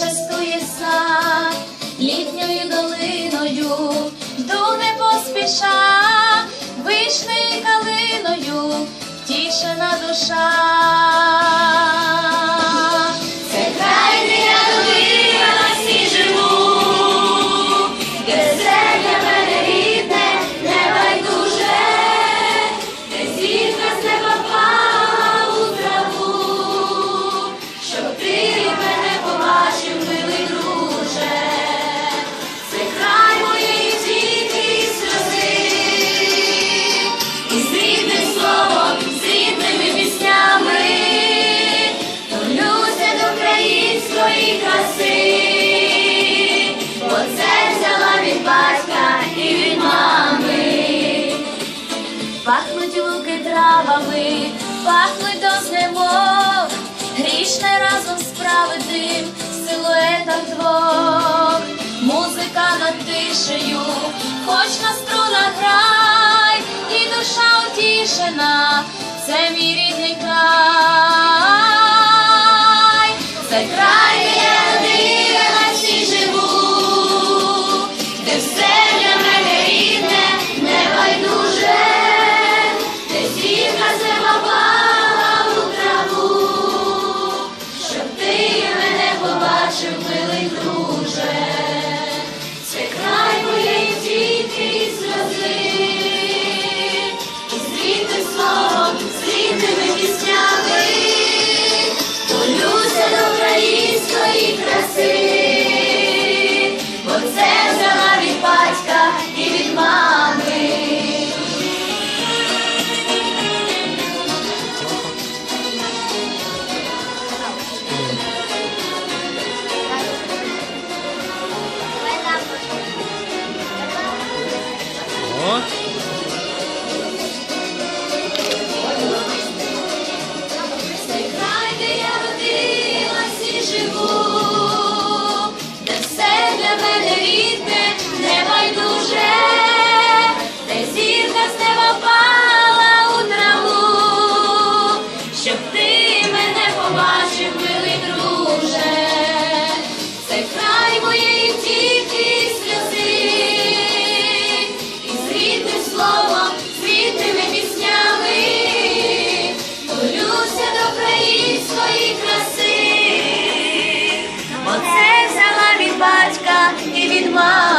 частує сад літньою долиною, дуне поспіша, вишни калиною, тішена душа. тишею, хоч на струнах грай, і душа утішена, це мій рідний край, це край, де я родилась і живу, де все для мене рідне, небайдуже, де сірка зима. Ó. батька і від мами.